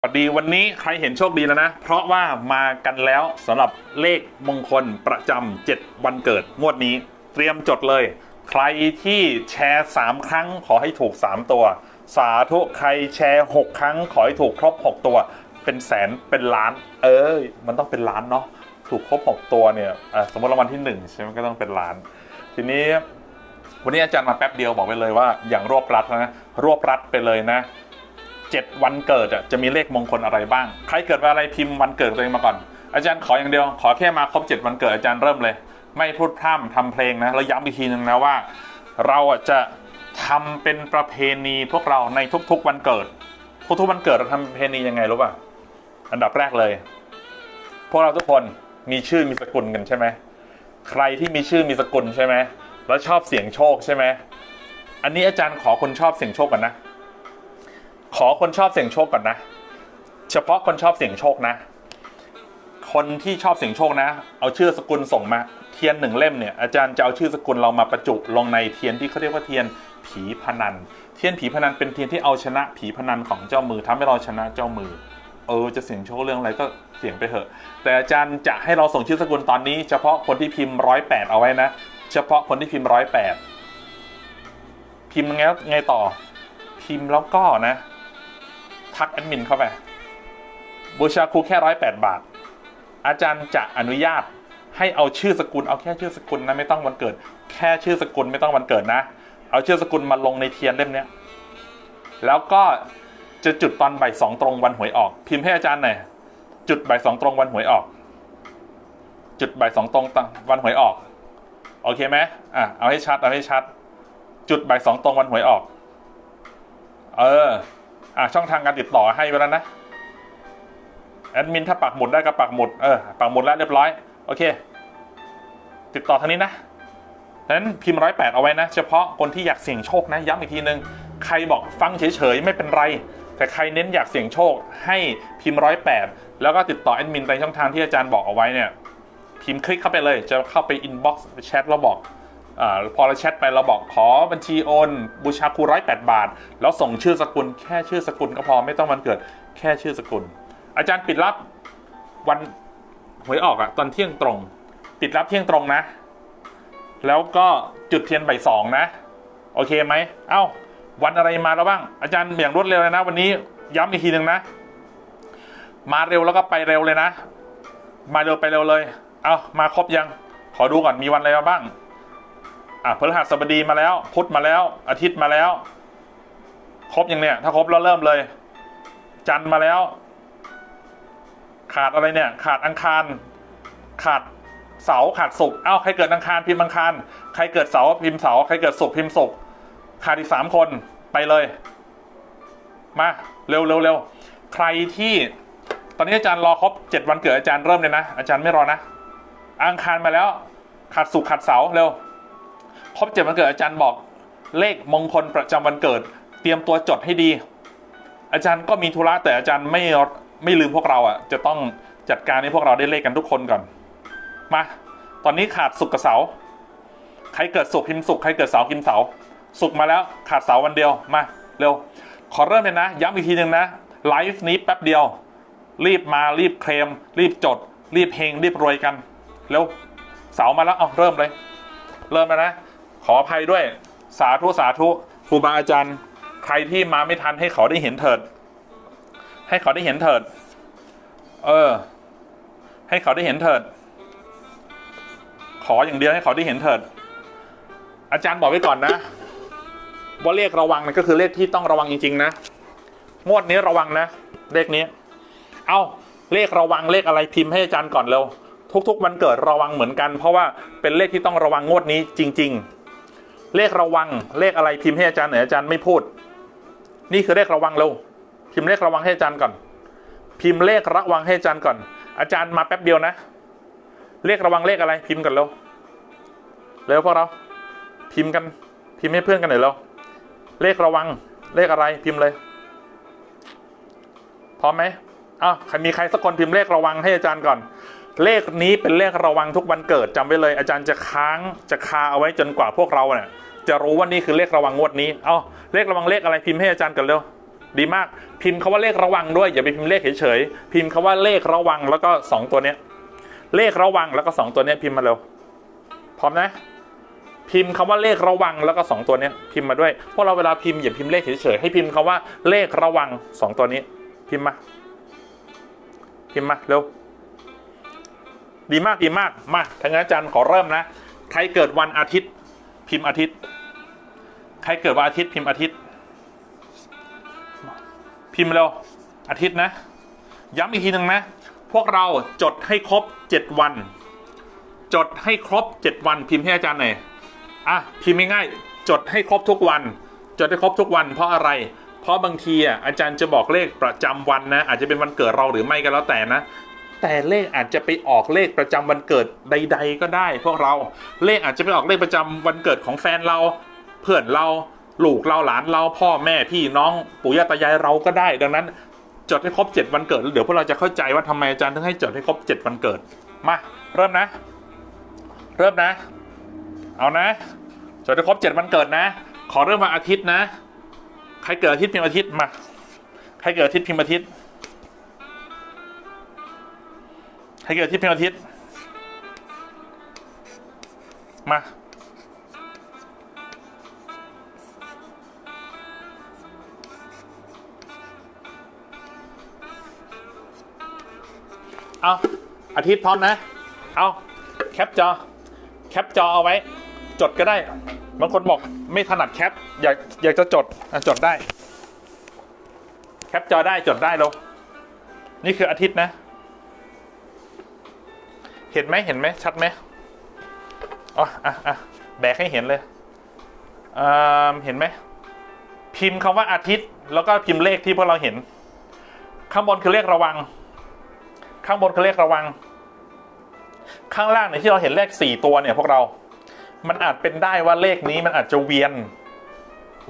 สวัสดีวันนี้ใครเห็นโชคดีแล้วนะ เพราะว่ามากันแล้วสำหรับเลขมงคลประจำ7วันเกิดงวดนี้ เตรียมจดเลย ใครที่แชร์ 3 ครั้งขอให้ถูก 3 ตัว สาธุใครแชร์ 6 ครั้งขอให้ถูกครบ 6 ตัว เป็นแสนเป็นล้าน เอ้ยมันต้องเป็นล้านเนาะถูกครบ 6 ตัวเนี่ยสมมติรางวัลที่ 1 ใช่ไหมก็ต้องเป็นล้าน ทีนี้วันนี้อาจารย์มาแป๊บเดียวบอกไปเลยว่าอย่างรวบรัดนะรวบรัดไปเลยนะ เจ็ดวันเกิดจะมีเลขมงคลอะไรบ้าง ใครเกิดวันอะไรพิมพ์วันเกิดตัวเองมาก่อน อาจารย์ขออย่างเดียว ขอแค่มาครบเจ็ดวันเกิดอาจารย์เริ่มเลย ไม่พูดพร่ำทำเพลงนะแล้วย้ำอีกทีหนึ่งนะว่า เราจะทำเป็นประเพณีพวกเราในทุกๆวันเกิด ทุกๆวันเกิดเราทำประเพณียังไงรู้ป่ะอันดับแรกเลย พวกเราทุกคนมีชื่อมีสกุลกันใช่ไหมใครที่มีชื่อมีสกุลใช่ไหมแล้วชอบเสี่ยงโชคใช่ไหมอันนี้อาจารย์ขอคนชอบเสี่ยงโชคก่อนนะ ขอคนชอบเสี่ยงโชคก่อนนะ เฉพาะคนชอบเสี่ยงโชคนะ คนที่ชอบเสี่ยงโชคนะ เอาชื่อสกุลส่งมา เทียนหนึ่งเล่มเนี่ยอาจารย์จะเอาชื่อสกุลเรามาประจุลงในเทียนที่เขาเรียกว่าเทียนผีพนัน เทียนผีพนันเป็นเทียนที่เอาชนะผีพนันของเจ้ามือทำให้เราชนะเจ้ามือ เออจะเสี่ยงโชคเรื่องอะไรก็เสี่ยงไปเถอะ แต่อาจารย์จะให้เราส่งชื่อสกุลตอนนี้เฉพาะคนที่พิมพ์ร้อยแปดเอาไว้นะ เฉพาะคนที่พิมพ์ร้อยแปดพิมพ์ไงไงต่อ พิมพ์แล้วก็นะ ทักแอดมินเข้าไป บูชาครูแค่ร้อยแปดบาท อาจารย์จะอนุญาตให้เอาชื่อสกุลเอาแค่ชื่อสกุลนะไม่ต้องวันเกิด แค่ชื่อสกุลไม่ต้องวันเกิดนะ เอาชื่อสกุลมาลงในเทียนเล่มเนี้ยแล้วก็จะจุดตอนบ่ายสองตรงวันหวยออก พิมพ์ให้อาจารย์หน่อยจุดบ่ายสองตรงวันหวยออก จุดบ่ายสองตรงวันหวยออกโอเคไหมอะเอาให้ชัดเอาให้ชัด จุดบ่ายสองตรงวันหวยออก เออ อะช่องทางการติดต่อให้ไปแล้วนะแอดมินถ้าปักหมุดได้ก็ปักหมุดเออปักหมุดแล้วเรียบร้อยโอเค ติดต่อทางนี้นะดังนั้นพิมพ์ร้อยแปดเอาไว้นะ เฉพาะคนที่อยากเสี่ยงโชคนะย้ำอีกทีนึงใครบอกฟังเฉยๆไม่เป็นไร แต่ใครเน้นอยากเสี่ยงโชค ให้พิมพ์ร้อยแปดแล้วก็ติดต่อแอดมินในช่องทางที่อาจารย์บอกเอาไว้เนี่ยพิมพ์คลิกเข้าไปเลย จะเข้าไปอินบ็อกซ์แชทแล้วบอก อพอเราแชทไปเราบอกขอบัญชีโอน บูชาครูร้อยแปดบาท แล้วส่งชื่อสกุล แค่ชื่อสกุลก็พอไม่ต้องวันเกิดแค่ชื่อสกุล อาจารย์ปิดรับวันหวยออกอะตอนเที่ยงตรง ปิดรับเที่ยงตรงนะ แล้วก็จุดเทียนใบสองนะ โอเคไหมเอ้า วันอะไรมาแล้วบ้าง อาจารย์อย่างรวดเร็วเลยนะ วันนี้ย้ำอีกทีหนึ่งนะ มาเร็วแล้วก็ไปเร็วเลยนะ มาเร็วไปเร็วเลย เอ้ามาครบยัง ขอดูก่อนมีวันอะไรมาบ้าง อะพฤหัสบดีมาแล้ว พุธมาแล้ว อาทิตย์มาแล้ว ครบยังเนี่ย ถ้าครบแล้วเริ่มเลย จันทร์มาแล้ว ขาดอะไรเนี่ย ขาดอังคาร ขาดเสาขาดศุกร์เอ้าใครเกิดอังคารพิมพ์อังคาร ใครเกิดเสาพิมพ์เสาใครเกิดศุกร์พิมพ์ศุกร์ขาดอีกสามคนไปเลย มาเร็วเร็วเร็วใครที่ ตอนนี้อาจารย์รอครบเจ็ดวันเกิดอาจารย์เริ่มเลยนะอาจารย์ไม่รอนะอังคารมาแล้ว ขาดศุกร์ขาดเสาเร็ว ครบเจ็ดวันเกิดอาจารย์บอกเลขมงคลประจำวันเกิด เตรียมตัวจดให้ดี อาจารย์ก็มีธุระแต่อาจารย์ไม่ไม่ลืมพวกเราอะ จะต้องจัดการให้พวกเราได้เลขกันทุกคนก่อน มา ตอนนี้ขาดศุกกับเสา ใครเกิดศุกพิมพ์ศุกใครเกิดเสาร์พิมเสาร์ศุกมาแล้วขาดเสาวันเดียว มา เร็ว ขอเริ่มเลยนะ ย้ำอีกทีหนึ่งนะ ไลฟ์นี้แป๊บเดียว รีบมารีบเคลม รีบจด รีบเฮงรีบรวยกัน เร็ว เสามาแล้ว เอาเริ่มเลย เริ่มแล้วนะ ออภัยด้วยสาธุสาธุครูบาอาจารย์ ใครที่มาไม่ทันให้เขาได้เห็นเถิด ให้เขาได้เห็นเถิด เออ ให้เขาได้เห็นเถิด ขออย่างเดียวให้เขาได้เห็นเถิด อาจารย์บอกไว้ก่อนนะว่าเลขระวังนะก็คือเลขที่ต้องระวังจริงๆนะงวดนี้ระวังนะเลขนี้ เอาเลขระวังเลขอะไรพิมพ์ให้อาจารย์ก่อนเร็วทุกๆวันเกิดระวังเหมือนกัน เพราะว่าเป็นเลขที่ต้องระวังงวดนี้จริง ๆ เลขระวังเลขอะไรพิมพ์ให้อาจารย์หน่อยอาจารย์ไม่พูด นี่คือเลขระวังเร็วพิมพ์เลขระวังให้อาจารย์ก่อน พิมพ์เลขระวังให้อาจารย์ก่อน อาจารย์มาแป๊บเดียวนะ เลขระวังเลขอะไร พิมพ์กันเร็วเร็วพวกเรา พิมพ์กัน พิมพ์ให้เพื่อนกันหน่อยเร็วเลขระวังเลขอะไรพิมพ์เลยพร้อมไหมอ้าวใครมีใครสักคนพิมพ์เลขระวังให้อาจารย์ก่อน เลขนี้เป็นเลขระวังทุกวันเกิดจำไว้เลย อาจารย์จะค้างจะคาเอาไว้จนกว่าพวกเราเนี่ยจะรู้ว่านี่คือเลขระวังงวดนี้เอาเลขระวังเลขอะไรพิมพ์ให้อาจารย์กันเร็วดีมากพิมพ์คาว่าเลขระวังด้วยอย่าไปพิมพ์เลขเฉยๆพิมพ์คาว่าเลขระวังแล้วก็สองตัวเนี้ยเลขระวังแล้วก็สองตัวเนี้ยพิมพ์มาเร็วพร้อมนะ พิมพ์คำว่าเลขระวังแล้วก็สองตัวเนี้ยพิมพ์มาด้วยพวกเราเวลาพิมพ์อย่าพิมพ์เลขเฉยๆให้พิมพ์คำว่าเลขระวังสองตัวนี้ พิมพ์มา พิมพ์มาเร็ว ดีมากดีมากมาทางนั้นอาจารย์ขอเริ่มนะ ใครเกิดวันอาทิตย์ พิมพ์อาทิตย์ ใครเกิดวันอาทิตย์พิมพ์อาทิตย์ พิมพ์เร็วอาทิตย์นะ ย้ำอีกทีหนึ่งนะ พวกเราจดให้ครบ7วัน จดให้ครบ7วัน พิมพ์ให้อาจารย์หน่อยอะพิมพ์ง่ายๆจดให้ครบทุกวัน จดให้ครบทุกวัน เพราะอะไรเพราะบางทีอะอาจารย์จะบอกเลขประจำวันนะ อาจจะเป็นวันเกิดเราหรือไม่ก็แล้วแต่นะ แต่เลขอาจจะไปออกเลขประจำวันเกิดใด ๆ ก็ได้ พวกเราเลขอาจจะไปออกเลขประจำวันเกิดของแฟนเรา เพื่อนเราลูกเราหลานเราพ่อแม่พี่น้องปู่ย่าตายายเราก็ได้ ดังนั้น จดให้ครบ 7 วันเกิด เดี๋ยวพวกเราจะเข้าใจว่าทำไมอาจารย์ถึงให้จดให้ครบ 7 วันเกิดมาเริ่มนะ เริ่มนะ เอานะจดให้ครบ 7 วันเกิดนะ ขอเริ่มวันอาทิตย์นะ ใครเกิดอาทิตย์พิมพ์อาทิตย์มาใครเกิดอาทิตย์พิมพ์อาทิตย์ ใครเกิดทิตย์พิมพ์อาทิตย์ มา เอาอาทิตย์พร้อมนะ เอาแคปจอ แคปจอเอาไว้ จดก็ได้ บางคนบอกไม่ถนัดแคป อยากอยากจะจดอะจดได้ แคปจอได้จดได้ลงนี่คืออาทิตย์นะ เห็นไหมเห็นไหมชัดไหมอ๋ออะอะแบกให้เห็นเลยเห็นไหมพิมพ์คำว่าอาทิตย์ แล้วก็พิมพ์เลขที่พวกเราเห็น ข้างบนคือเลขระวัง ข้างบนคือเลขระวัง ข้างล่างเนี่ยที่เราเห็นเลขสี่ตัวเนี่ยพวกเรา มันอาจเป็นได้ว่าเลขนี้มันอาจจะเวียน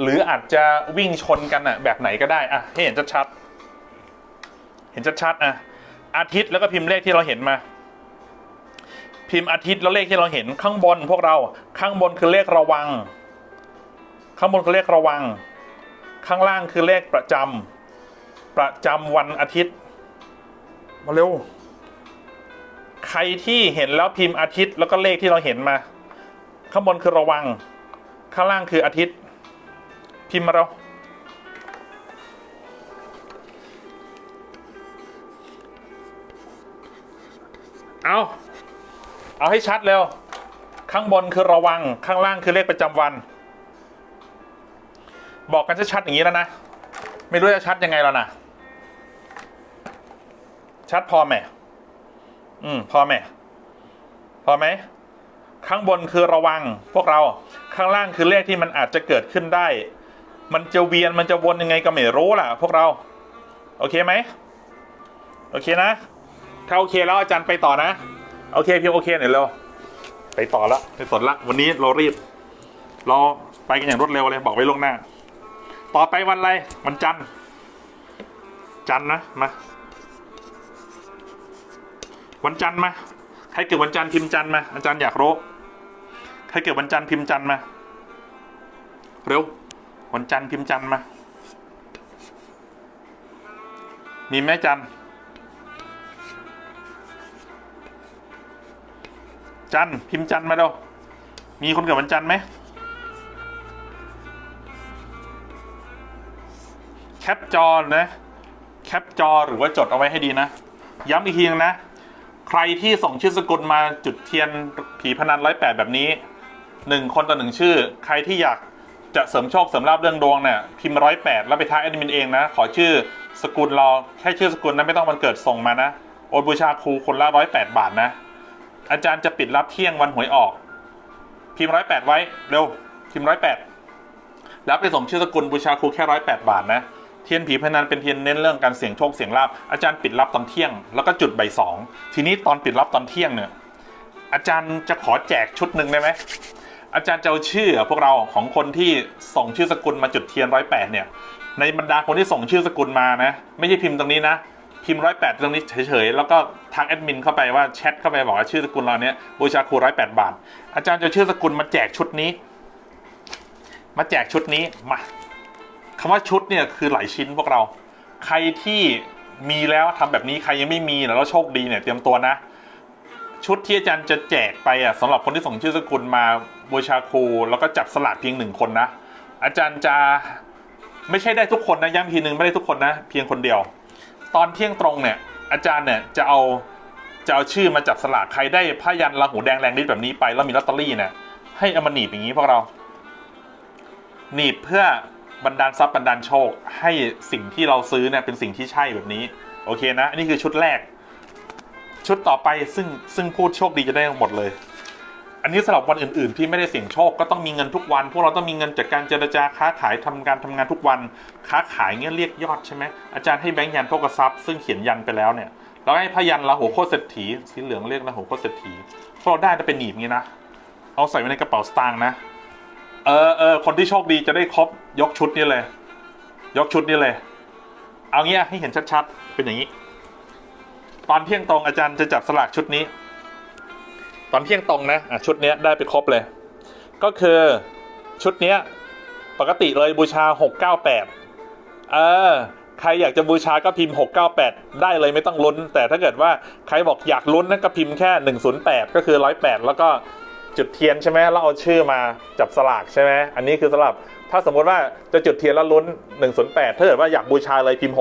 หรืออาจจะวิ่งชนกันอะแบบไหนก็ได้อะให้เห็นชัดๆเห็นชัดๆอะอาทิตย์แล้วก็พิมพ์เลขที่เราเห็นมา พิมพ์อาทิตย์แล้วเลขที่เราเห็นข้างบนพวกเราข้างบนคือเลขระวัง ข้างบนคือเลขระวัง ข้างล่างคือเลขประจำประจำวันอาทิตย์ มาเร็ว ใครที่เห็นแล้วพิมพ์อาทิตย์แล้วก็เลขที่เราเห็นมา ข้างบนคือระวัง ข้างล่างคืออาทิตย์ พิมพ์มาเราเอา เอาให้ชัดเร็ว ข้างบนคือระวัง ข้างล่างคือเลขประจำวัน บอกกันชัดๆอย่างนี้แล้วนะ ไม่รู้จะชัดยังไงแล้วนะ ชัดพอไหม อืม พอไหม พอไหม ข้างบนคือระวัง พวกเรา ข้างล่างคือเลขที่มันอาจจะเกิดขึ้นได้ มันจะเวียน มันจะวนยังไงก็ไม่รู้ล่ะ พวกเรา โอเคไหม โอเคนะ ถ้าโอเคแล้วอาจารย์ไปต่อนะ โอเคพี่โอเคหน่อยเร็วไปต่อละไปสดละวันนี้เรารีบ เราไปกันอย่างรวดเร็วเลยบอกไว้ล่วงหน้า ต่อไปวันอะไรวันจันทร์จันทร์นะมาวันจันทร์มาใครเกิดวันจันทร์พิมพ์จันทร์มาอาจารย์อยากรู้ใครเกิดวันจันทร์พิมพ์จันทร์มาเร็ววันจันทร์พิมพ์จันทร์มามีไหมจันทร์ จันพิมพ์จันมาเร็วมีคนเกิดวันจันไหมแคปจอนะแคปจอหรือว่าจดเอาไว้ให้ดีนะ ย้ำอีกทีนึงนะ ใครที่ส่งชื่อสกุลมาจุดเทียนผีพนันร้อยแปดแบบนี้หนึ่งคนต่อหนึ่งชื่อ ใครที่อยากจะเสริมโชคเสริมลาบเรื่องดวงเนี่ยพิมพ์ร้อยแปดแล้วไปท้ายแอดมินเองนะ ขอชื่อสกุลเราแค่ชื่อสกุลนะไม่ต้องวันเกิดส่งมานะ โอนบูชาครูคนละร้อยแปดบาทนะ อาจารย์จะปิดรับเที่ยงวันหวยออก พิมพ์ร้อยแปดไว้ เร็ว พิมพ์ร้อยแปดแล้วไปส่งชื่อสกุลบูชาครูแค่ร้อยแปดบาทนะ เทียนผีพนันเป็นเทียนเน้นเรื่องการเสี่ยงโชคเสี่ยงลาบอาจารย์ปิดรับตอนเที่ยง แล้วก็จุดใบสองทีนี้ตอนปิดรับตอนเที่ยงเนี่ยอาจารย์จะขอแจกชุดหนึ่งได้ไหมอาจารย์จะเอาชื่อพวกเราของคนที่ส่งชื่อสกุลมาจุดเทียนร้อยแปดเนี่ย ในบรรดาคนที่ส่งชื่อสกุลมานะ ไม่ใช่พิมพ์ตรงนี้นะ พิมพ์ร้อยแปดตรงนี้เฉยๆ แล้วก็ทางแอดมินเข้าไปว่าแชทเข้าไปบอกว่าชื่อสกุลเราเนี้ยบูชาครูร้อยแปดบาท อาจารย์จะชื่อสกุลมาแจกชุดนี้ มาแจกชุดนี้มาคำว่าชุดเนี่ยคือหลายชิ้นพวกเรา ใครที่มีแล้วทำแบบนี้ใครยังไม่มีแล้วโชคดีเนี่ยเตรียมตัวนะ ชุดที่อาจารย์จะแจกไปอะสำหรับคนที่ส่งชื่อสกุลมาบูชาครูแล้วก็จับสลากเพียงหนึ่งคนนะอาจารย์จะไม่ใช่ได้ทุกคนนะย้ำทีหนึ่งไม่ได้ทุกคนนะ เพียงคนเดียว ตอนเที่ยงตรงเนี่ยอาจารย์เนี่ยจะเอาจะเอาชื่อมาจับสลากใครได้ผ้ายันราหูแดงแรงฤทธิ์แบบนี้ไปแล้วมีลอตเตอรี่เนี่ยให้เอามาหนีบอย่างนี้พวกเรา หนีบเพื่อบันดาลทรัพย์บันดาลโชค ให้สิ่งที่เราซื้อเนี่ยเป็นสิ่งที่ใช่แบบนี้ โอเคนะ อันนี้คือชุดแรก ชุดต่อไปซึ่งซึ่งพูดโชคดีจะได้หมดเลย อันนี้สำหรับวันอื่น ๆ ที่ไม่ได้เสี่ยงโชคก็ต้องมีเงินทุกวัน พวกเราต้องมีเงินจากการเจรจาค้าขายทำการทำงานทุกวัน ค้าขายเงี้ยเรียกยอดใช่ไหมอาจารย์ให้แบงค์ยันโภกทรัพย์ซึ่งเขียนยันไปแล้วเนี่ยเราให้พยันราหูโคตรเศรษฐีสีเหลืองเรียกราหูโคตรเศรษฐีพวกเราได้จะเป็นหนีบงี้นะเอาใส่ไว้ในกระเป๋าสตางค์นะเออเออคนที่โชคดีจะได้ครบยกชุดนี้เลย ยกชุดนี้เลย เอางี้ให้เห็นชัดๆเป็นอย่างนี้ ตอนเที่ยงตรงอาจารย์จะจับสลากชุดนี้ ตอนเที่ยงตรงนะอะชุดเนี้ยได้ไปครบเลย ก็คือชุดเนี้ยปกติเลยบูชา 698 เออ ใครอยากจะบูชาก็พิมพ์ 698 ได้เลยไม่ต้องลุ้น แต่ถ้าเกิดว่าใครบอกอยากลุ้นนะก็พิมพ์แค่ 108 ก็คือ 108 แล้วก็จุดเทียนใช่ไหมแล้วเอาชื่อมาจับสลากใช่ไหมอันนี้คือสำหรับ ถ้าสมมติว่าจะจุดเทียนแล้วลุ้น 108 ถ้าเกิดว่าอยากบูชาเลยพิมพ์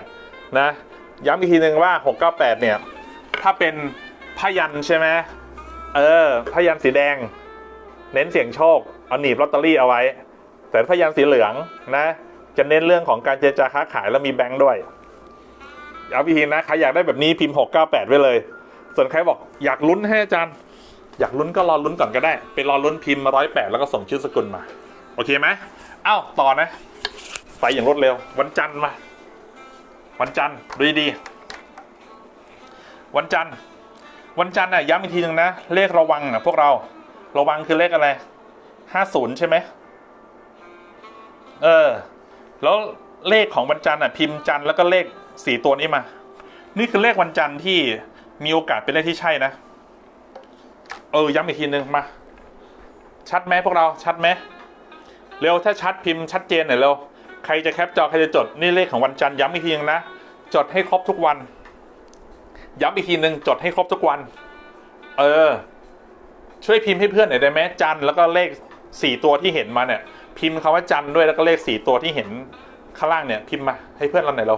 698 นะ ย้ำอีกทีหนึ่งว่า 698 เนี่ย ถ้าเป็นพยันใช่ไหม เออพยันสีแดง เน้นเสี่ยงโชค เอาหนีบลอตเตอรี่เอาไว้ แต่พยันสีเหลืองนะ จะเน้นเรื่องของการเจรจาค้าขายแล้วมีแบงค์ด้วยเอาอีกทีนะใครอยากได้แบบนี้พิมพ์ 698 ไว้เลย ส่วนใครบอกอยากลุ้นให้อาจารย์ อยากลุ้นก็รอลุ้นก่อนก็ได้ ไปรอลุ้นพิมพ์ร้อยแปดแล้วก็ส่งชื่อสกุลมา โอเคไหมอ้าวต่อนะ ไปอย่างรวดเร็ว วันจันทร์มา วันจันทร์ดูดี วันจันทร์ วันจันทร์น่ะย้ำอีกทีหนึ่งนะ เลขระวังนะพวกเราระวังคือเลขอะไรห้าศูนย์ใช่ไหมเออ แล้วเลขของวันจันทร์อะพิมพ์จันทร์แล้วก็เลขสี่ตัวนี้มา นี่คือเลขวันจันทร์ที่มีโอกาสเป็นเลขที่ใช่นะ เออย้ำอีกทีหนึ่งมา ชัดไหมพวกเราชัดไหมเร็วถ้าชัดพิมพ์ชัดเจนหน่อยเร็วใครจะแคปจอใครจะจดนี่เลขของวันจันทร์ย้ำอีกทีนึงนะจดให้ครบทุกวัน ย้ำอีกทีหนึ่งจดให้ครบทุกวัน เออ ช่วยพิมพ์ให้เพื่อนหน่อยได้ไหมจันแล้วก็เลขสี่ตัวที่เห็นมาเนี่ย พิมพ์คำว่าจันด้วยแล้วก็เลขสี่ตัวที่เห็นข้างล่างเนี่ย พิมพ์มาให้เพื่อนเราหน่อยเรา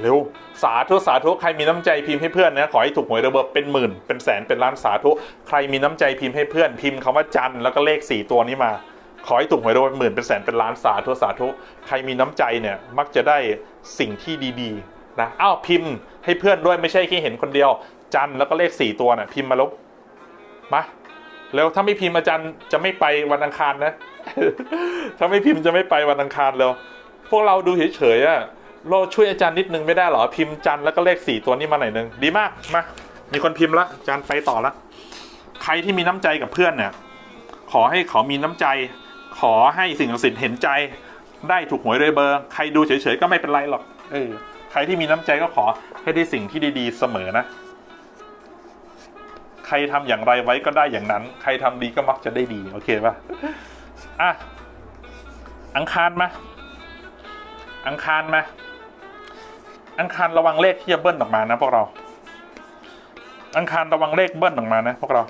เร็วสาธุสาธุใครมีน้ำใจพิมพ์ให้เพื่อนนะขอให้ถูกหวยระเบิดเป็นหมื่นเป็นแสนเป็นล้านสาธุใครมีน้ำใจพิมพ์ให้เพื่อนพิมพ์คำว่าจันแล้วก็เลขสี่ตัวนี้มา ขอให้ถูกหวยรวยเป็นหมื่นเป็นแสนเป็นล้านสาธุสาธุใครมีน้ำใจเนี่ยมักจะได้สิ่งที่ดี ๆ นะอ้าวพิมพ์ให้เพื่อนด้วยไม่ใช่แค่เห็นคนเดียว จันแล้วก็เลขสี่ตัวน่ะพิมพ์มาลบมาแล้วถ้าไม่พิมพ์อาจารย์จะไม่ไปวันอังคารนะ ถ้าไม่พิมพ์จะไม่ไปวันอังคารแล้วพวกเราดูเฉยๆอะเราช่วยอาจารย์นิดนึงไม่ได้หรอพิมพ์จันแล้วก็เลขสี่ตัวนี้มาหน่อยนึงดีมากมามีคนพิมพ์ละอาจารย์ไปต่อละใครที่มีน้ำใจกับเพื่อนเนี่ยขอให้เขามีน้ำใจ ขอให้สิ่งศักดิ์สิทธิ์เห็นใจ ได้ถูกหวยด้วยเบอร์ ใครดูเฉยๆก็ไม่เป็นไรหรอก เออ ใครที่มีน้ำใจก็ขอให้ได้สิ่งที่ดีๆเสมอนะ ใครทำอย่างไรไว้ก็ได้อย่างนั้น ใครทำดีก็มักจะได้ดี โอเคป่ะ อะ อังคารมา อังคารมา อังคารระวังเลขที่จะเบิ้ลออกมานะพวกเรา อังคารระวังเลขเบิ้ลออกมานะพวกเรา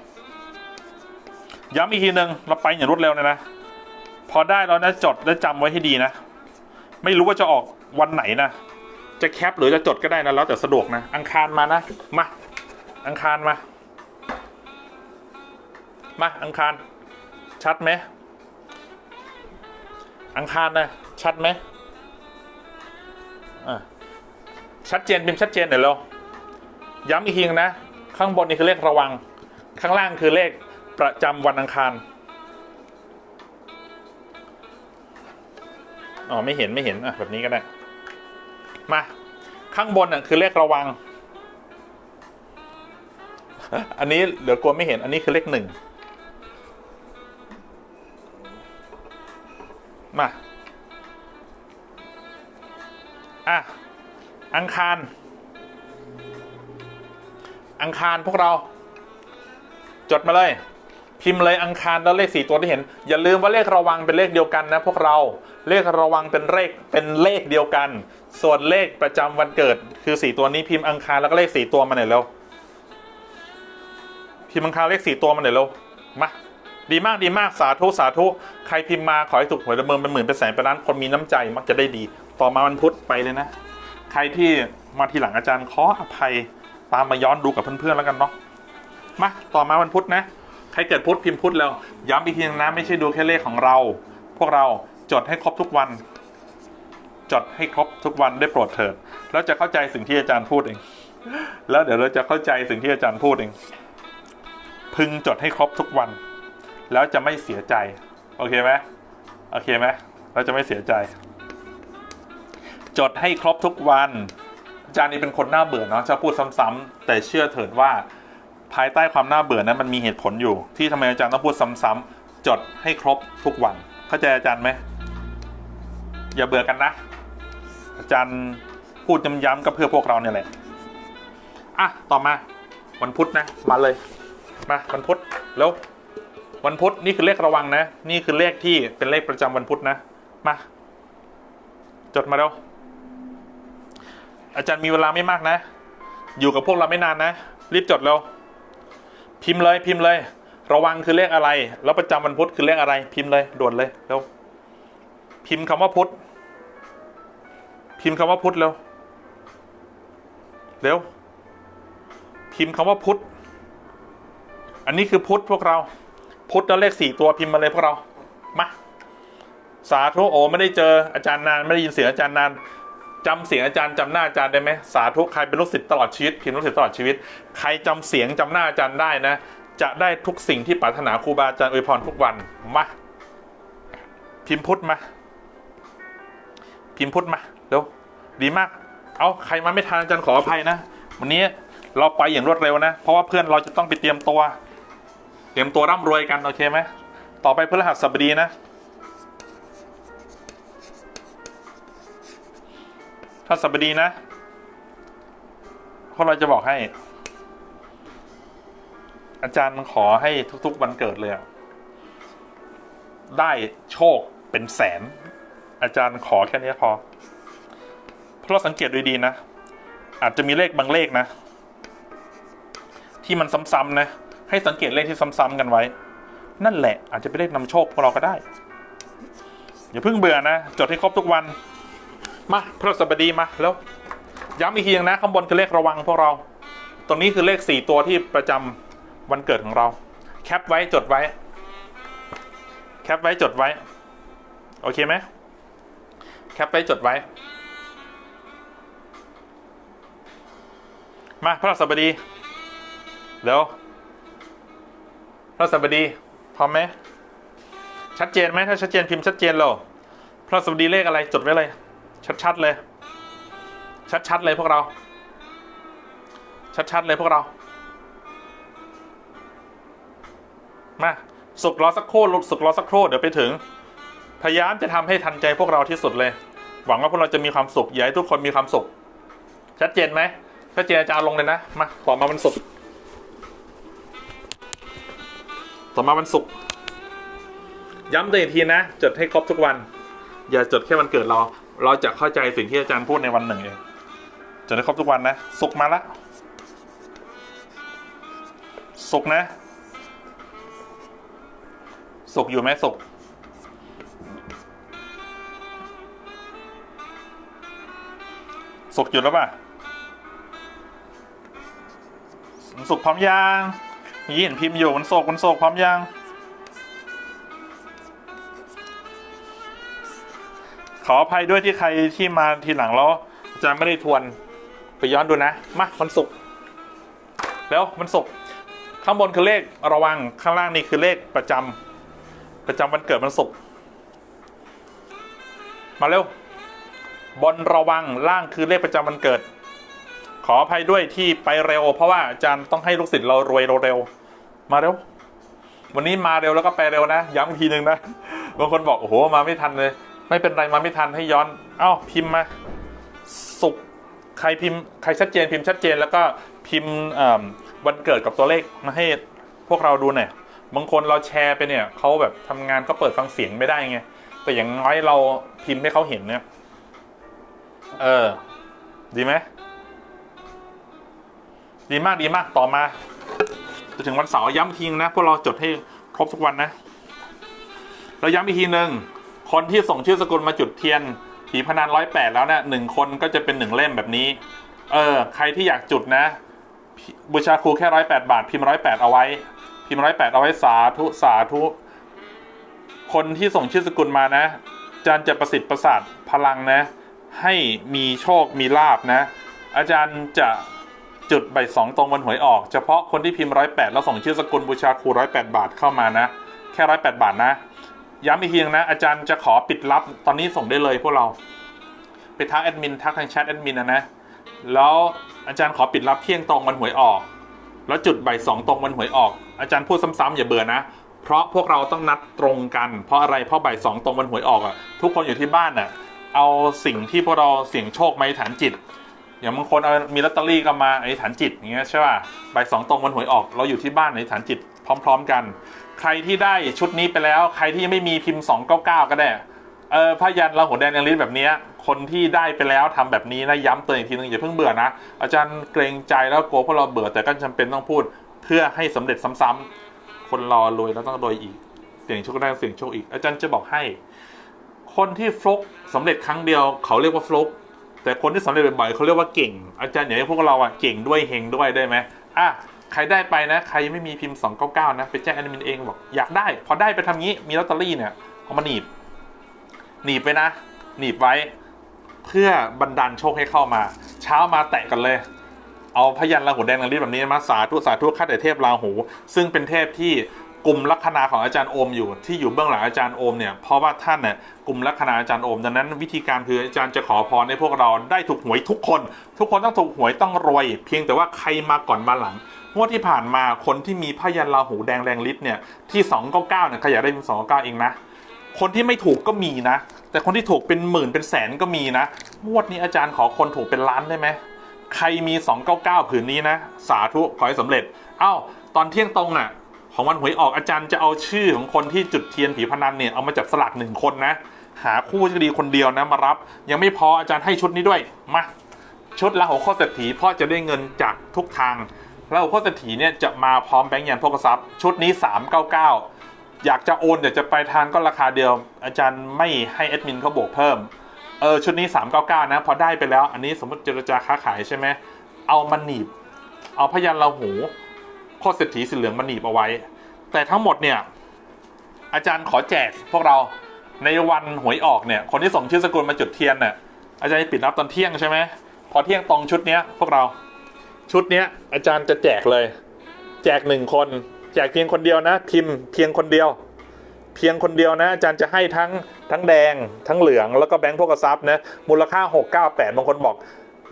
ย้ำอีกทีหนึ่งเราไปอย่างรวดเร็วเลยนะ พอได้แล้วนะจดและจำไว้ให้ดีนะ ไม่รู้ว่าจะออกวันไหนนะ จะแคปหรือจะจดก็ได้นะแล้วแต่สะดวกนะ อังคารมานะมาอังคารมา มาอังคาร ชัดไหมอังคารนะชัดไหมอะชัดเจนเป็นชัดเจนเดี๋ยวเราย้ำอีกทีนึงนะ ข้างบนนี่คือเลขระวัง ข้างล่างคือเลขประจำวันอังคาร อ๋อไม่เห็นไม่เห็นอะแบบนี้ก็ได้ มาข้างบนอะคือเลขระวัง อันนี้เดี๋ยวกลัวไม่เห็น อันนี้คือเลขหนึ่งมาอะอังคาร อังคารพวกเรา จดมาเลย พิมพ์เลยอังคารแล้วเลขสี่ตัวที่เห็น อย่าลืมว่าเลขระวังเป็นเลขเดียวกันนะพวกเรา เลขระวังเป็นเลขเป็นเลขเดียวกัน ส่วนเลขประจำวันเกิด คือสี่ตัวนี้พิมพ์อังคารแล้วก็เลขสี่ตัวมาหน่อยเร็วพิมพ์อังคารเลขสี่ตัวมาหน่อยเร็วมาดีมากดีมากสาธุสาธุใครพิมพ์มาขอให้ถูกหวยระเบิดเป็นหมื่นเป็นแสนเป็นล้านคนมีน้ำใจมักจะได้ดี ต่อมาวันพุธไปเลยนะ ใครที่มาทีหลังอาจารย์ขออภัยตามมาย้อนดูกับเพื่อนๆแล้วกันเนาะมาต่อมาวันพุธนะ ใครเกิดพุธพิมพ์พุธแล้ว ย้ำอีกทีนึงนะไม่ใช่ดูแค่เลขของเรา พวกเรา จดให้ครบทุกวัน จดให้ครบทุกวันได้โปรดเถิดแล้วจะเข้าใจสิ่งที่อาจารย์พูดเอง แล้วเดี๋ยวเราจะเข้าใจสิ่งที่อาจารย์พูดเอง พึงจดให้ครบทุกวัน แล้วจะไม่เสียใจ โอเคไหมโอเคไหมเราจะไม่เสียใจ จดให้ครบทุกวันอาจารย์นี่เป็นคนน่าเบื่อเนาะจะพูดซ้ำๆแต่เชื่อเถิดว่าภายใต้ความน่าเบื่อนั้นมันมีเหตุผลอยู่ ที่ทำไมอาจารย์ต้องพูดซ้ำๆจดให้ครบทุกวัน เข้าใจอาจารย์ไหม อย่าเบื่อกันนะ อาจารย์พูดย้ำๆก็เพื่อพวกเราเนี่ยแหละอะต่อมาวันพุธนะ มาเลย มาวันพุธแล้ววันพุธนี่คือเลขระวังนะ นี่คือเลขที่เป็นเลขประจำวันพุธนะ มา จดมาแล้วอาจารย์มีเวลาไม่มากนะ อยู่กับพวกเราไม่นานนะ รีบจดเร็วพิมพ์เลยพิมพ์เลย ระวังคือเลขอะไร แล้วประจำวันพุธคือเลขอะไร พิมพ์เลยด่วนเลยเร็วพิมพ์คำว่าพุธ พิมพ์คำว่าพุทธเร็วเร็ว พิมพ์คำว่าพุทธ อันนี้คือพุทธพวกเรา พุทธแล้วเลขสี่ตัวพิมพ์มาเลยพวกเรา มา สาธุโอไม่ได้เจออาจารย์นาน ไม่ได้ยินเสียงอาจารย์นานจำเสียงอาจารย์จำหน้าอาจารย์ได้ไหมสาธุใครเป็นลูกศิษย์ตลอดชีวิตพิมพ์ลูกศิษย์ตลอดชีวิต ใครจำเสียงจำหน้าอาจารย์ได้นะ จะได้ทุกสิ่งที่ปรารถนาครูบาอาจารย์อวยพรทุกวัน มา พิมพ์พุทธมา พิมพ์พุทธมา เร็วดีมาก เอาใครมาไม่ทันอาจารย์ขออภัยนะ วันนี้เราไปอย่างรวดเร็วนะ เพราะว่าเพื่อนเราจะต้องไปเตรียมตัว เตรียมตัวร่ำรวยกันโอเคไหมต่อไปพฤหัสบดีนะ ถ้าสัปดีนะพราะเราจะบอกให้ อาจารย์ขอให้ทุกๆวันเกิดเลยได้โชคเป็นแสน อาจารย์ขอแค่นี้พอ เราสังเกตดูดีๆนะ อาจจะมีเลขบางเลขนะ ที่มันซ้ำๆนะ ให้สังเกตเลขที่ซ้ำๆกันไว้ นั่นแหละ อาจจะเป็นเลขนำโชคพวกเราก็ได้ อย่าเพิ่งเบื่อนะ จดให้ครบทุกวัน มาพระสบดีมาแล้วย้ำอีกทีนึงนะข้างบนคือเลขระวังพวกเรา ตรงนี้คือเลขสี่ตัวที่ประจำวันเกิดของเรา แคปไว้จดไว้ แคปไว้จดไว้ โอเคไหมแคปไว้จดไว้ มาพระสบดีเร็วพระสบดีพร้อมไหมชัดเจนไหมถ้าชัดเจนพิมพ์ชัดเจนเลยพระสบดีเลขอะไรจดไว้เลย ชัดๆเลย ชัดๆเลยพวกเรา ชัดๆเลยพวกเรา มาสุกรอสักครู่สุกรอสักครู่เดี๋ยวไปถึง พยายามจะทำให้ทันใจพวกเราที่สุดเลย หวังว่าพวกเราจะมีความสุขอยากให้ทุกคนมีความสุข ชัดเจนไหม ชัดเจนจาลงเลยนะ มา ต่อมาวันศุกร์ต่อมาวันศุกร์ย้ำตัวอีกทีนะ จดให้ครบทุกวัน อย่าจดแค่วันเกิดเรา เราจะเข้าใจสิ่งที่อาจารย์พูดในวันหนึ่งเองจดให้ครบทุกวันนะสุกร์มาละสุกร์นะสุกร์อยู่ไหมสุกร์สุกร์อยู่แล้วป่ะันสุกพร้อมยังมีเห็นพิมพ์อยู่มันโศกมันโศกพร้อมยังขออภัยด้วยที่ใครที่มาทีหลังแล้วจารย์ไม่ได้ทวนไปย้อนดูนะมาวันศุกร์แล้ววันศุกร์ข้างบนคือเลขระวังข้างล่างนี่คือเลขประจำประจำวันเกิดวันศุกร์มาเร็วบนระวังล่างคือเลขประจำวันเกิด ขออภัยด้วยที่ไปเร็ว เพราะว่าอาจารย์ต้องให้ลูกศิษย์เรารวยเร็วๆมาเร็ว วันนี้มาเร็วแล้วก็ไปเร็วนะ ย้ำอีกทีหนึ่งนะบางคนบอกโอ้โหมาไม่ทันเลย ไม่เป็นไรมาไม่ทันให้ย้อน เอ้าพิมพ์มาสุกใครพิมพ์ใครชัดเจนพิมพ์ชัดเจน แล้วก็พิมพ์วันเกิดกับตัวเลขมาให้พวกเราดูหน่อยบางคนเราแชร์ไปเนี่ยเขาแบบทำงานก็เปิดฟังเสียงไม่ได้ไงแต่อย่างน้อยเราพิมพ์ให้เขาเห็นเนี่ย เออ ดีไหม ดีมากดีมากต่อมาจะถึงวันเสาร์ย้ำอีกทีนึงนะพวกเราจดให้ครบทุกวันนะแล้วย้ำอีกทีหนึ่งคนที่ส่งชื่อสกุลมาจุดเทียนผีพนันร้อยแปดแล้วเนะี่ยหนึ่งคนก็จะเป็นหนึ่งเล่มแบบนี้ เออ ใครที่อยากจุดนะ บูชาครูแค่ร้อยแปดบาท พิมพ์ร้อยแปดเอาไว้ พิมพ์ร้อยแปดเอาไว้สาธุสาธุ คนที่ส่งชื่อสกุลมานะอาจารย์จะประสิทธิ์ประสาทพลังนะ ให้มีโชคมีลาบนะ อาจารย์จะ จุดใบสองตรงบนหวยออก เฉพาะคนที่พิมพ์ร้อยแปดแล้วส่งชื่อสกุลบูชาครูร้อยแปดบาทเข้ามานะ แค่ร้อยแปดบาทนะ ย้ำอีกทีนึงนะ อาจารย์จะขอปิดลับตอนนี้ส่งได้เลยพวกเรา ไปทักแอดมินทักทางแชทแอดมินนะนะ แล้วอาจารย์ขอปิดลับเที่ยงตรงวันหวยออก แล้วจุดใบสองตรงวันหวยออก อาจารย์พูดซ้ำๆอย่าเบื่อนะเพราะพวกเราต้องนัดตรงกัน เพราะอะไรเพราะใบสองตรงวันหวยออกอะทุกคนอยู่ที่บ้านน่ะเอาสิ่งที่พวกเราเสี่ยงโชคมาอธิษฐานจิต อย่างบางคนเอามีลอตเตอรี่ก็มาไอธิษฐานจิตอย่างเงี้ยใช่ป่ะใบสองตรงวันหวยออก เราอยู่ที่บ้านอธิษฐานจิตพร้อม ๆกัน ใครที่ได้ชุดนี้ไปแล้ว ใครที่ยังไม่มีพิมพ์ 299 ก็ได้เออพยันเราหัวแดงยังลิ้นแบบเนี้ยคนที่ได้ไปแล้วทำแบบนี้นะย้ำเตือนอีกทีนึงอย่าเพิ่งเบื่อนะอาจารย์เกรงใจแล้วกลัวพวกเราเบื่อแต่ก็จำเป็นต้องพูด เพื่อให้สำเร็จซ้ำๆคนรอรวยแล้วต้องรวยอีก เสี่ยงโชคได้เสี่ยงโชคอีก อาจารย์จะบอกให้ คนที่ฟลุกสำเร็จครั้งเดียว เขาเรียกว่าฟลุก แต่คนที่สำเร็จบ่อยๆเขาเรียกว่าเก่ง อาจารย์อย่ากให้พวกเราอะเก่งด้วยเฮงด้วยได้ไหมอะใครได้ไปนะใครยังไม่มีพิมพ์ 299 นะ ไปแจ้งแอดมินเองบอกอยากได้ พอได้ไปทำงี้มีลอตเตอรี่เนี่ยเอามาหนีบ หนีบไปนะ หนีบไว้ เพื่อบันดาลโชคให้เข้ามา เช้ามาแตะกันเลย เอาพยันราหูแดงนางรีแบบนี้มาสาธุสาธุข้าแต่เทพราหู ซึ่งเป็นเทพที่ กลุ่มลัคนาของอาจารย์โอมอยู่ที่อยู่เบื้องหลังอาจารย์โอมเนี่ยเพราะว่าท่านเนี่ยกลุ่มลัคนาอาจารย์โอมดังนั้นวิธีการคืออาจารย์จะขอพรให้พวกเราได้ถูกหวยทุกคน ทุกคนต้องถูกหวยต้องรวย เพียงแต่ว่าใครมาก่อนมาหลังงวดที่ผ่านมาคนที่มีพยันราหูแดงแรงฤทธิ์เนี่ยที่299เนี่ยใครอยากได้เป็น299เองนะคนที่ไม่ถูกก็มีนะ แต่คนที่ถูกเป็นหมื่นเป็นแสนก็มีนะงวดนี้อาจารย์ขอคนถูกเป็นล้านได้ไหมใครมี 299 ผืนนี้นะ สาธุขอให้สำเร็จ เอ้า ตอนเที่ยงตรงอะ ของวันหวยออกอาจารย์จะเอาชื่อของคนที่จุดเทียนผีพนันเนี่ยเอามาจับสลากหนึ่งคนนะ หาคู่จะดีคนเดียวนะมารับ ยังไม่พออาจารย์ให้ชุดนี้ด้วยมาชุดละหัวข้อเศรษฐีพ่อจะได้เงินจากทุกทางแล้วหัวข้อเศรษฐีเนี่ยจะมาพร้อมแบงก์ยันโภคทรัพย์ ชุดนี้ 399 อยากจะโอนอยากจะไปทางก็ราคาเดียว อาจารย์ไม่ให้แอดมินเขาบวกเพิ่มเออชุดนี้ 399 นะ พอได้ไปแล้ว อันนี้สมมติเจรจาค้าขายใช่ไหมเอามันหนีบ เอาพยันเราหู โคตรเศรษฐีสีเหลืองมันหนีบเอาไว้ แต่ทั้งหมดเนี่ย อาจารย์ขอแจกพวกเราในวันหวยออกเนี่ย คนที่ส่งชื่อสกุลมาจุดเทียนเนี่ยอาจารย์ปิดรับตอนเที่ยงใช่ไหมพอเที่ยงตรงชุดเนี้ย พวกเราชุดเนี้ย อาจารย์จะแจกเลย แจกหนึ่งคน แจกเพียงคนเดียวนะ พิมพ์เพียงคนเดียว เพียงคนเดียวนะ อาจารย์จะให้ทั้งทั้งแดง ทั้งเหลืองแล้วก็แบงค์พวกทรัพย์นะมูลค่า 698บางคนบอก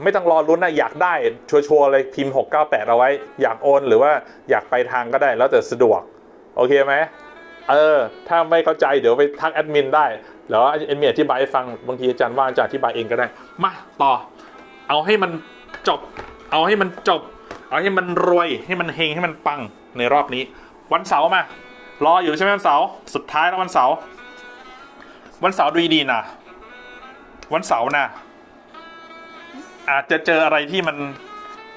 ไม่ต้องรอลุ้นนะอยากได้ชัวร์ๆเลยพิมพ์ 698 เอาไว้ อยากโอนหรือว่าอยากไปทางก็ได้แล้วแต่สะดวก โอเคไหมเออ ถ้าไม่เข้าใจเดี๋ยวไปทักแอดมินได้เดี๋ยวแอดมินอธิบายให้ฟังบางทีอาจารย์ว่าอาจารย์อธิบายเองก็ได้ มาต่อ เอาให้มันจบ เอาให้มันจบ เอาให้มันรวยให้มันเฮงให้มันปังในรอบนี้ วันเสาร์มารออยู่ใช่ไหมวันเสาร์สุดท้ายแล้ววันเสาร์วันเสาร์ดูดีๆนะวันเสาร์นะ อาจจะเจออะไรที่มัน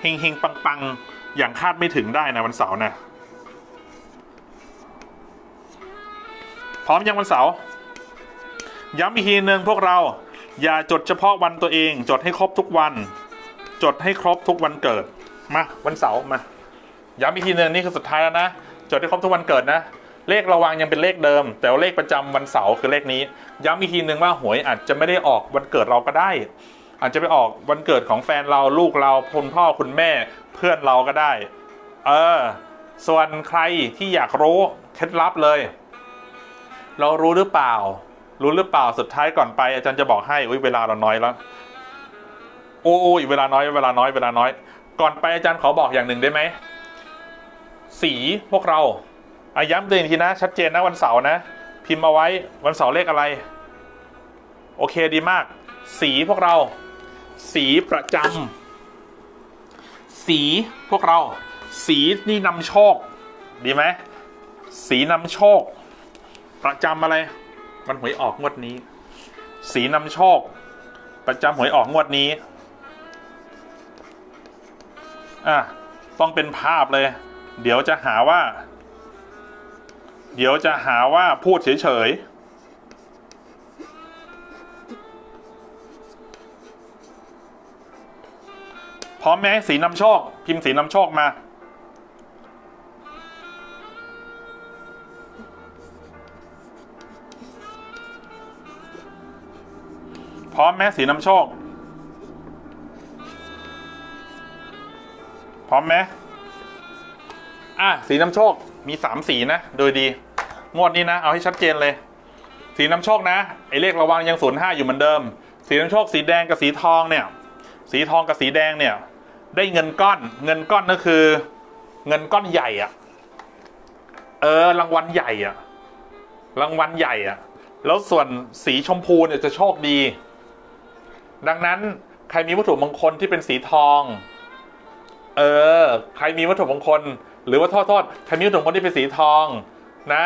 เฮงเฮงปังปังๆ อย่างคาดไม่ถึงได้นะวันเสาร์นะ พร้อมยังวันเสาร์ย้ำอีกทีหนึ่งพวกเราอย่าจดเฉพาะวันตัวเอง จดให้ครบทุกวัน จดให้ครบทุกวันเกิด มาวันเสาร์มาย้ำอีกทีหนึ่งนี่คือสุดท้ายแล้วนะ จดให้ครบทุกวันเกิดนะ เลขระวังยังเป็นเลขเดิม แต่ว่าเลขประจำวันเสาร์คือเลขนี้ ย้ำอีกทีหนึ่งว่าหวยอาจจะไม่ได้ออกวันเกิดเราก็ได้ อาจจะไปออกวันเกิดของแฟนเราลูกเราคุณพ่อคุณแม่เพื่อนเราก็ได้ เออ ส่วนใครที่อยากรู้เคล็ดลับเลย เรารู้หรือเปล่า รู้หรือเปล่าสุดท้ายก่อนไป อาจารย์จะบอกให้อุ้ยเวลาเราน้อยแล้วโอ้ยเวลาน้อยเวลาน้อยเวลาน้อย ก่อนไปอาจารย์ขอบอกอย่างหนึ่งได้ไหมสีพวกเราอาย้ำเตือนทีนะชัดเจนนะวันเสาร์นะ พิมพ์เอาไว้วันเสาร์เลขอะไร โอเคดีมาก สีพวกเรา สีประจำสีพวกเรา สีนี่นำโชค ดีไหมสีนำโชค ประจำอะไร มันหวยออกงวดนี้ สีนำโชค ประจำหวยออกงวดนี้อะต้องเป็นภาพเลย เดี๋ยวจะหาว่า เดี๋ยวจะหาว่าพูดเฉยๆ ร้อมไหมสีนำโชค พิมพ์สีนำโชคมา พร้อมไหมสีนำโชค พร้อมไหมอะสีนำโชคมีสามสีนะโดยดี งวดนี้นะ เอาให้ชัดเจนเลย สีนำโชคนะไอเลขระวังยังศูนย์ห้าอยู่เหมือนเดิม สีนำโชคสีแดงกับสีทองเนี่ยสีทองกับสีแดงเนี่ย ได้เงินก้อน เงินก้อนก็คือ เงินก้อนใหญ่อะเออรางวัลใหญ่อะรางวัลใหญ่อะแล้วส่วนสีชมพูเนี่ยจะโชคดี ดังนั้นใครมีวัตถุมงคลที่เป็นสีทอง เออ ใครมีวัตถุมงคล หรือว่าโทษโทษใครมีวัตถุมงคลที่เป็นสีทองนะ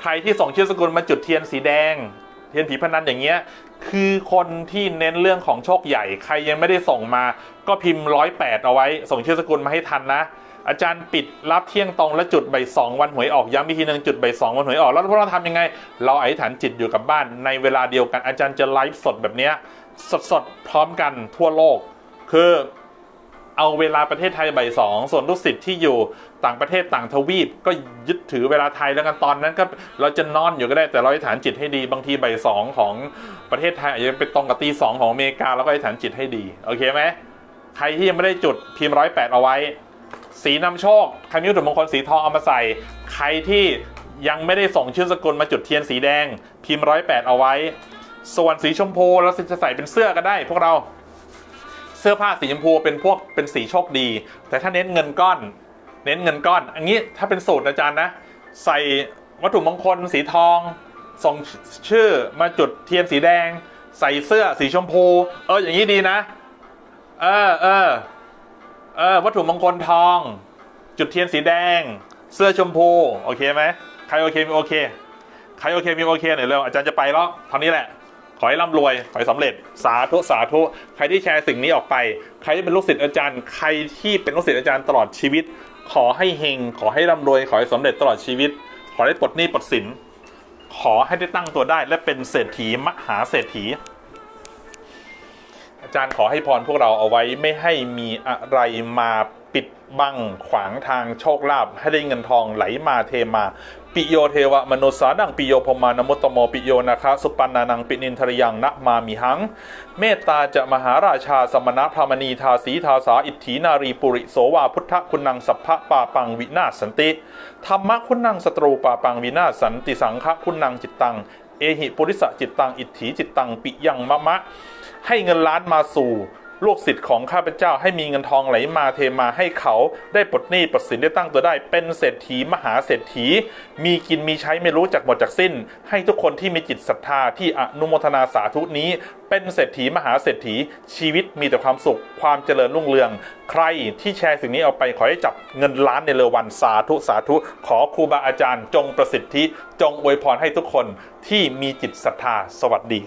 ใครที่ส่งชื่อสกุลมาจุดเทียนสีแดง เทียนผีพนันอย่างเงี้ยคือคนที่เน้นเรื่องของโชคใหญ่ใครยังไม่ได้ส่งมา ก็พิมพ์ร้อยแปดเอาไว้ ส่งชื่อสกุลมาให้ทันนะ อาจารย์ปิดรับเที่ยงตรงและจุดใบสองวันหวยออกย้ำอีกทีหนึ่งจุดใบสองวันหวยออก แล้วพวกเราทำยังไง เราอธิษฐานจิตอยู่กับบ้าน ในเวลาเดียวกันอาจารย์จะไลฟ์สดแบบเนี้ยสดๆพร้อมกันทั่วโลก คือ เอาเวลาประเทศไทยบ่ายสองส่วนลูกศิษย์ที่อยู่ต่างประเทศต่างทวีป ก็ยึดถือเวลาไทยแล้วกันตอนนั้นก็เราจะนอนอยู่ก็ได้แต่เราอธิฐานจิตให้ดี บางทีบ่ายสองของประเทศไทยอาจจะไปตรงกับตีสองของอเมริกาแล้วก็อธิฐานจิตให้ดีโอเคไหมใครที่ยังไม่ได้จุดพิมพ์ร้อยแปดเอาไว้ สีนำโชคใครมีวัตถุมงคลสีทองเอามาใส่ ใครที่ยังไม่ได้ส่งชื่อสกุลมาจุดเทียนสีแดง พิมพ์ร้อยแปดเอาไว้ ส่วนสีชมพูเราจะใส่เป็นเสื้อก็ได้ พวกเรา เสื้อผ้าสีชมพูเป็นพวกเป็นสีโชคดี แต่ถ้าเน้นเงินก้อน เน้นเงินก้อน อันนี้ถ้าเป็นสูตรอาจารย์นะ ใส่วัตถุมงคลสีทองส่งชื่อมาจุดเทียนสีแดง ใส่เสื้อสีชมพู เอออย่างนี้ดีนะ เออเออเออวัตถุมงคลทอง จุดเทียนสีแดง เสื้อชมพูโอเคไหมใครโอเคมีโอเคใครโอเคมีโอเคหน่อยเร็วอาจารย์จะไปแล้วเท่านี้แหละ ขอให้ร่ำรวย ขอให้สำเร็จ สาธุสาธุ ใครที่แชร์สิ่งนี้ออกไป ใครที่เป็นลูกศิษย์อาจารย์ ใครที่เป็นลูกศิษย์อาจารย์ตลอดชีวิต ขอให้เฮง ขอให้ร่ำรวย ขอให้สำเร็จตลอดชีวิต ขอให้ปลดหนี้ปลดสิน ขอให้ได้ตั้งตัวได้ และเป็นเศรษฐีมหาเศรษฐี อาจารย์ขอให้พรพวกเราเอาไว้ไม่ให้มีอะไรมาปิดบังขวางทางโชคลาภให้ได้เงินทองไหลมาเทมา ปิโยเทวะมนุษย์สานังปิโยพมานมุตตโมปิโยนะคะสุปันนานังปินินทรยังนะมามิหัง เมตตาจะมหาราชาสมณพรามณีทาสีทาสาอิทธีนารีปุริโสวาพุทธคุณนังสัพพะปาปังวินาศสันติธรรมะคุณนังสตรูปาปังวินาศสันติสังฆคุณนังจิตตังเอหิปุริสะจิตตังอิทธีจิตตังปิยังมะมะ ให้เงินล้านมาสู่ ลูกศิษย์ของข้าพเจ้าให้มีเงินทองไหลมาเทมาให้เขาได้ปลดหนี้ปลดสินได้ตั้งตัวได้ เป็นเศรษฐีมหาเศรษฐี มีกินมีใช้ไม่รู้จักหมดจากสิ้น ให้ทุกคนที่มีจิตศรัทธาที่อนุโมทนาสาธุนี้ เป็นเศรษฐีมหาเศรษฐี ชีวิตมีแต่ความสุข ความเจริญรุ่งเรือง ใครที่แชร์สิ่งนี้ออกไปขอให้จับเงินล้านในเร็ววันสาธุสาธุ ขอครูบาอาจารย์ จงประสิทธิจงอวยพรให้ทุกคนที่มีจิตศรัทธาสวัสดี